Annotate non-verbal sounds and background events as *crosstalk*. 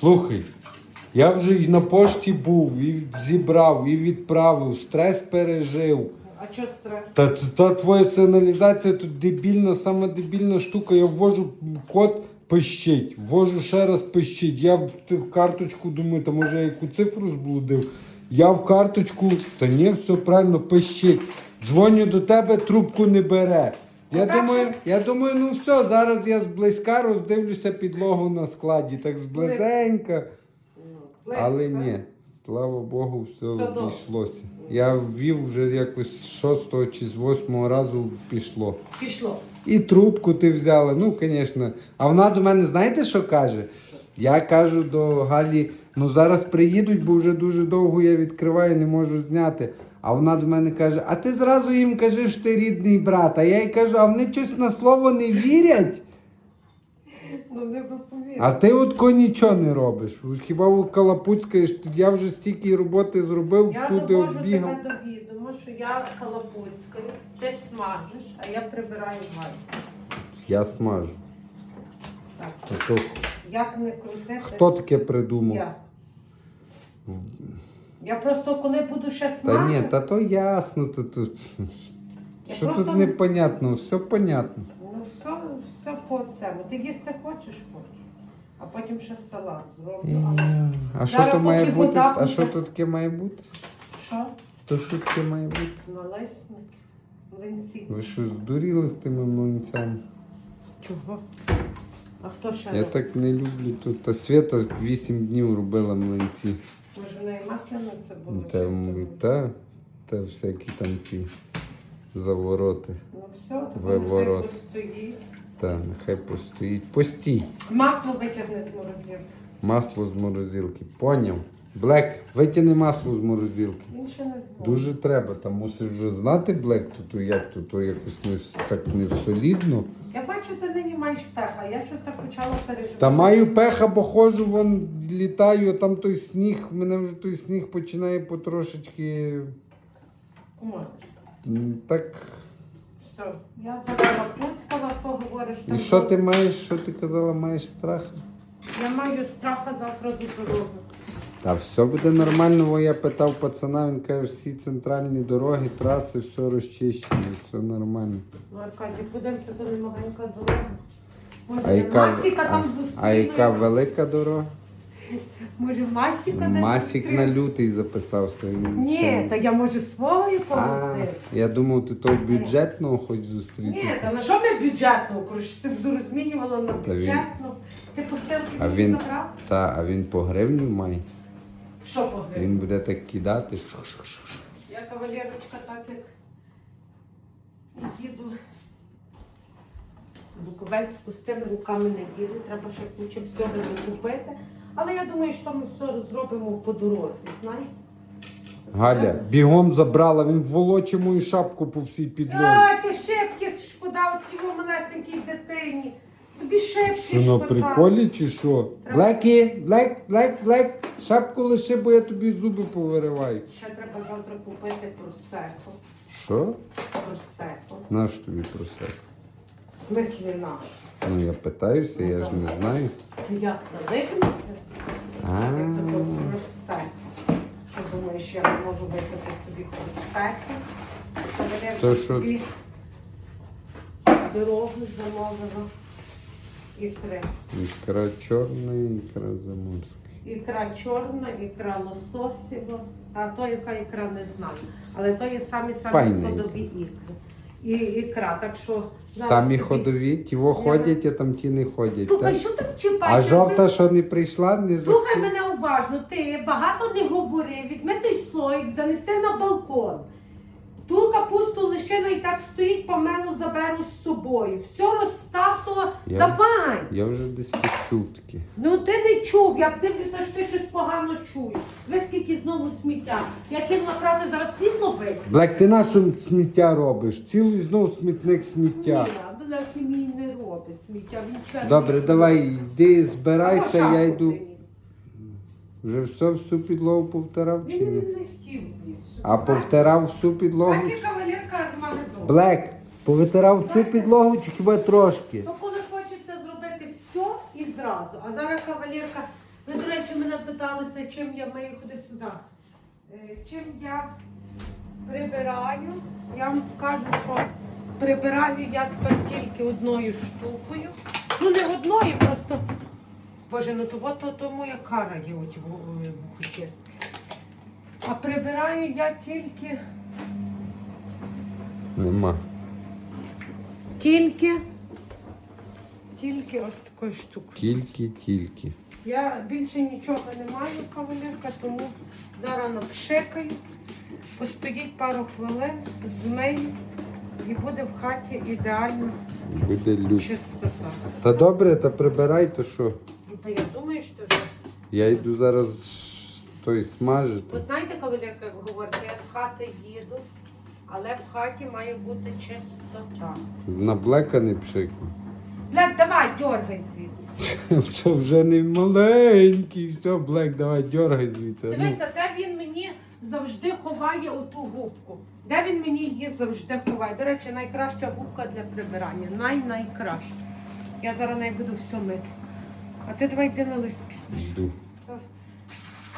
Слухай, я вже і на пошті був, і зібрав, і відправив, стрес пережив. А що стрес? Та, та, та твоя сигналізація тут дебільна, сама дебільна штука. Я ввожу код, пищить, ввожу ще раз пищить. Я в карточку думаю, та може я яку цифру зблудив. Я в карточку, та ні, все правильно пищить. Дзвоню до тебе, трубку не бере. Я думаю, я думаю, ну все, зараз я зблизька роздивлюся підлогу на складі, так зблизенька. Ну, Але ні, слава Богу, все Все добре. обійшлося. Я ввів вже якось з шостого чи з восьмого разу пішло. Пішло. І трубку ти взяла, ну, звісно. А вона до мене, знаєте, що каже? Я кажу до Галі, ну зараз приїдуть, бо вже дуже довго я відкриваю, не можу зняти. А вона до мене каже: а ти зразу їм кажи, що ти рідний брат. А я їй кажу, а вони щось на слово не вірять. Ну не. А ти от ко нічого не робиш. Хіба у Калапуцькаєш, я вже стільки роботи зробив, Я всюди довожу оббігав. тебе до відома, що я халапуцька, ти смажеш, а я прибираю гальку. Я смажу. Так. Як не крути, хто таке придумав? Я. Я просто коли буду ще Та ні, та то ясно. То, то... Я Що просто тут не- непонятно? Все понятно. ну все, все по цьому. Ти їсти хочеш, хочеш. А потім ще салат зроблю. А що Зараз то має бути? вода А що тут таке має бути? Що? То що таке має бути? Налесник. Млинці. Ви що здуріли з тими млинцями? Чого? А хто ще? Я робить? так не люблю тут. Та Свята 8 днів робила млинці. В неї масляниця Ну, буде? Та, та, всякі там ті завороти. Ну все, то Виворот. постоїть. Та нехай постоїть. Постій. Масло витягне з морозилки. Масло з морозилки. Поняв. Блек, витягни масло з морозилки. Він ще не знає. Дуже треба, там мусиш вже знати Блек, то, то як то, то якось не с- так не солідно. Я бачу, ти нині маєш пеха. Я щось так почала переживати. Та маю пеха, бо ходжу, вон літаю, там той сніг, мене вже той сніг починає потрошечки. Кому? м, Так. Все. Я зараз пуцькала, хто говориш, що... І що ти маєш, що ти казала, маєш страх? Я маю страха завтра до дороги. Та все буде нормально, бо я питав пацана, він каже, всі центральні дороги, траси, все розчищено, все нормально. Ну, Аркадій, подивимося, то не маленька дорога. Може, яка, Масіка а, там а яка велика дорога? Може, Масіка десь Масік на лютий записався. він Ні, ще- та я може свою А, повозити. я думав, ти того бюджетного хоч зустріти. Ні, та на що ми бюджетну? Коротше, це буду розмінювала на він- бюджетну. Ти посилки А мені він, забрав? та, а він по гривню має. Що погрив? Він буде так кидати. Я кавалерочка так як їду. Буковець з пустими руками не їду, треба ще кучу всього закупити. Але я думаю, що ми все зробимо по дорозі, знаєш? Галя, бігом забрала, він волоче мою шапку по всій підлозі. А, ти шибки шкода, от цій малесенькій дитині. Тобі шибки Що на приколі чи що? Треба- Блекі, блек, блек, блек. Шапку лише, бо я тобі зуби повириваю. Ще треба завтра купити просеко. Що? Просеко. Наш тобі просек. В смислі наш. Ну я питаюся, я ж не знаю. Ти як навикнути? А, Як таке просеко. Що думаєш, я не можу випити собі просеко? То що? Дорогу замовила. Ікри. ікра чорна, ікра заморська. Ікра чорна, ікра лососєва, а то яка ікра не знаю. Але то є самі самі Файна ходові ікри. І ікра, так що зараз Самі тобі- ходові, ті во ходять, а там ті не ходять. Слухай, так? що ти А чіпаєш? жовта, що не прийшла, не Слухай мене уважно, ти багато не говори, візьми той слоїк, занеси на балкон. Капусту лишина і так стоїть, помелу заберу з собою. Все розстав, то Я- давай. Я вже десь почув таке. Ну ти не чув, як дивлюся, що ти щось погано чуєш. Ви скільки знову сміття. Я кинула правда зараз світло вийде. Блек, ти на що сміття робиш? Цілий знов смітник сміття. Ні, Беляки мій не робить сміття. Він чай Добре, давай, йди збирайся, я йду. Вже все всю підлогу повтирав чи Він ні? не хотів більше. А повтирав всю підлогу. Ти кавалерка від мене дома. Блек, повитирав всю підлогу чи хіба трошки? То коли хочеться зробити все і зразу. А зараз кавалерка Ви, до речі, мене питалися, чим я мию ходи сюди. Е, Чим я прибираю, я вам скажу, що прибираю я тепер тільки одною штукою. Ну не одною, просто. Боже, ну то от то, то моя кара є оті вухочистки. А прибираю я тільки, Нема. тільки, тільки ось такою штукою. Тільки, тільки. Я більше нічого не маю, кавалерка, тому зараз напшикаю, постоїть пару хвилин, змию і буде в хаті ідеально Буде люк. чистота. Та добре, та прибирай, то що? Ну, та я думаю, що вже. Я йду зараз той смажити. Ви знаєте, кавалерка, як говорить, я з хати їду, але в хаті має бути чистота. На блека не пшикну. Блядь, давай, дергай звідси. *laughs* Це вже не маленький. Все, Блек, давай, дергай звідси. Ну, Дивися, де він мені завжди ховає оту губку. Де він мені її завжди ховає. До речі, найкраща губка для прибирання. Най-найкраща. Я зараз не буду все мити. А ти давай йди на листки. Йду.